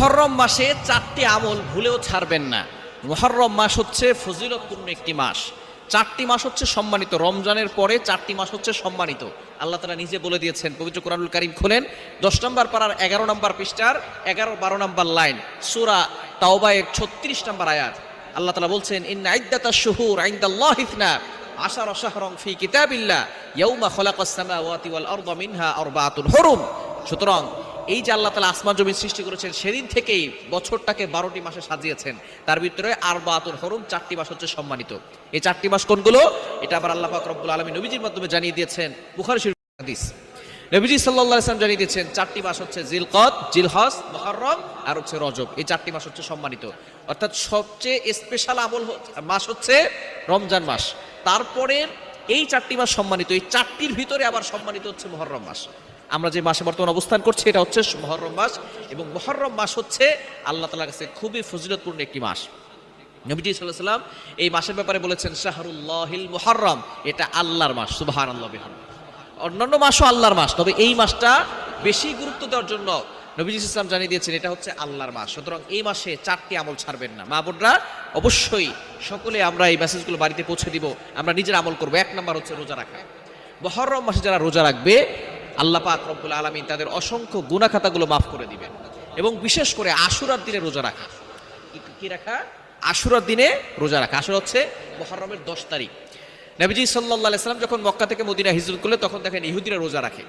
মহরম মাসে চারটি আমল ভুলেও ছাড়বেন না। মহরম মাস হচ্ছে ফজিলতপূর্ণ একটি মাস। চারটি মাস হচ্ছে সম্মানিত। রমজানের পরে চারটি মাস হচ্ছে সম্মানিত। আল্লাহ তালা নিজে বলে দিয়েছেন, পবিত্র কোরআনুল কারিম খোলেন, দশ নম্বর পাড়ার এগারো নম্বর পৃষ্ঠার এগারো বারো নম্বর লাইন, সুরা তাওবায়ের ছত্রিশ নম্বর আয়াত। আল্লাহ তালা বলছেন ইন আইদাতা শুহুর আইন্দাল্লাহ ইথনা আশার শাহরং ফি কিতাবিল্লাহ, ইয়াউমা খলাকাস সামাওয়াতি ওয়াল মিনহা আরবাআতুন হুরুম। সুতরাং এই যে আল্লাহ তালা আসমান জমিন সৃষ্টি করেছেন, সেদিন থেকেই বছরটাকে বারোটি মাসে সাজিয়েছেন। তার ভিতরে আর বাতুল হরুম চারটি মাস হচ্ছে সম্মানিত। এই চারটি মাস কোনগুলো? এটা আবার আল্লাহ পাক রব্বুল আলমী নবীজির মাধ্যমে জানিয়ে দিয়েছেন হাদিস। নবীজি সাল্লাহ ইসলাম জানিয়ে দিয়েছেন, চারটি মাস হচ্ছে জিলকদ জিলহস মহরম আর হচ্ছে রজব। এই চারটি মাস হচ্ছে সম্মানিত। অর্থাৎ সবচেয়ে স্পেশাল আমল মাস হচ্ছে রমজান মাস। তারপরে এই চারটি মাস সম্মানিত। এই চারটির ভিতরে আবার সম্মানিত হচ্ছে মহরম মাস। আমরা যে মাসে বর্তমান অবস্থান করছি, এটা হচ্ছে মহরম মাস এবং মহরম মাস হচ্ছে আল্লাহ তালার কাছে খুবই ফজিলতপূর্ণ একটি মাস। নবীজি সাল্লাহ সাল্লাম এই মাসের ব্যাপারে বলেছেন, শাহরুল্লাহিল মুহররম এটা আল্লাহর মাস সুবাহান আল্লাহ বিহান অন্যান্য মাসও আল্লাহর মাস, তবে এই মাসটা বেশি গুরুত্ব দেওয়ার জন্য নবীজি ইসলাম জানিয়ে দিয়েছেন, এটা হচ্ছে আল্লাহর মাস। সুতরাং এই মাসে চারটি আমল ছাড়বেন না। মা বোনরা অবশ্যই সকলে আমরা এই মেসেজগুলো বাড়িতে পৌঁছে দিব। আমরা নিজের আমল করব। এক নাম্বার হচ্ছে রোজা রাখা। মহরম মাসে যারা রোজা রাখবে আল্লাহ পাক রব্বুল আলমিন তাদের অসংখ্য গুণাখাতাগুলো মাফ করে দিবেন। এবং বিশেষ করে আশুরার দিনে রোজা রাখা। কি- রাখা? আশুরার দিনে রোজা রাখা। আশুরা হচ্ছে মহরমের দশ তারিখ। নবীজি সাল্লাহ সাল্লাম যখন মক্কা থেকে মদিনা হিজরত করলে তখন দেখেন ইহুদিরা রোজা রাখে।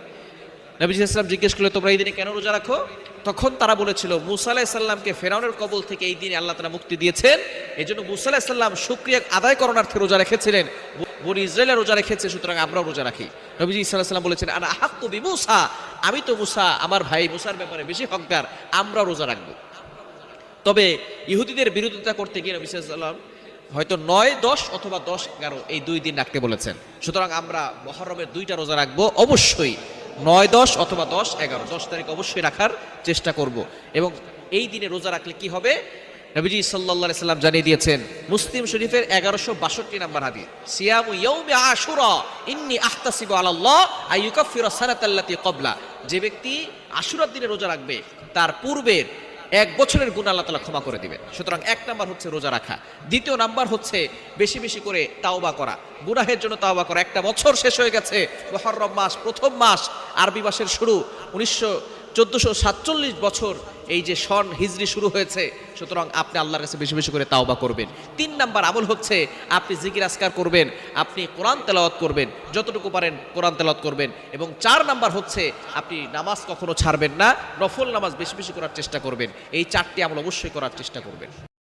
নবীজি ইসলাম জিজ্ঞেস করলে তোমরা এই দিনে কেন রোজা রাখো? তখন তারা বলেছিল, মুসা আলাহিসাল্লামকে ফেরাউনের কবল থেকে এই দিনে আল্লাহ তালা মুক্তি দিয়েছেন। এই জন্য মুসা আলাহিসাল্লাম সুক্রিয়া আদায় করণার্থে রোজা রেখেছিলেন। বনি ইসরায়েলের রোজা রেখেছে, সুতরাং আমরাও রোজা রাখি। নবীজি ইসলাম সাল্লাম বলেছেন আর আহাক্কু বি মুসা আমি তো মুসা, আমার ভাই মুসার ব্যাপারে বেশি হকদার আমরা রোজা রাখব। তবে ইহুদিদের বিরোধিতা করতে গিয়ে নবী সাল্লাম হয়তো নয়, দশ অথবা দশ, এগারো এই দুই দিন রাখতে বলেছেন। সুতরাং আমরা মহরমের দুইটা রোজা রাখব, অবশ্যই নয়, দশ অথবা দশ, এগারো। দশ তারিখ অবশ্যই রাখার চেষ্টা করব। এবং এই দিনে রোজা রাখলে কি হবে? নবীজি সাল্লাহ সাল্লাম জানিয়ে দিয়েছেন, মুসলিম শরীফের এগারোশো বাষট্টি নাম্বার হাদিস, সিয়ামু ইন্নি আহতাসিবু আলাল্লাহ সানাতাল্লাতি ক্বাবলা। যে ব্যক্তি আশুরার দিনে রোজা রাখবে, তার পূর্বের এক বছরের গুণ আল্লাহ তালা ক্ষমা করে দিবেন। সুতরাং এক নাম্বার হচ্ছে রোজা রাখা। দ্বিতীয় নাম্বার হচ্ছে বেশি বেশি করে তাওবা করা। গুনাহের জন্য তাওবা করা। একটা বছর শেষ হয়ে গেছে মহরম মাস প্রথম মাস, আরবি মাসের শুরু, উনিশশো চোদ্দোশো সাতচল্লিশ বছর এই যে সন হিজড়ি শুরু হয়েছে, সুতরাং আপনি আল্লাহর কাছে বেশি বেশি করে তাওবা করবেন। তিন নাম্বার আমল হচ্ছে আপনি জিকির আসকার করবেন, আপনি কোরআন তেলাওয়াত করবেন, যতটুকু পারেন কোরআন তেলাওয়াত করবেন। এবং চার নাম্বার হচ্ছে আপনি নামাজ কখনো ছাড়বেন না, নফল নামাজ বেশি বেশি করার চেষ্টা করবেন। এই চারটি আমল অবশ্যই করার চেষ্টা করবেন।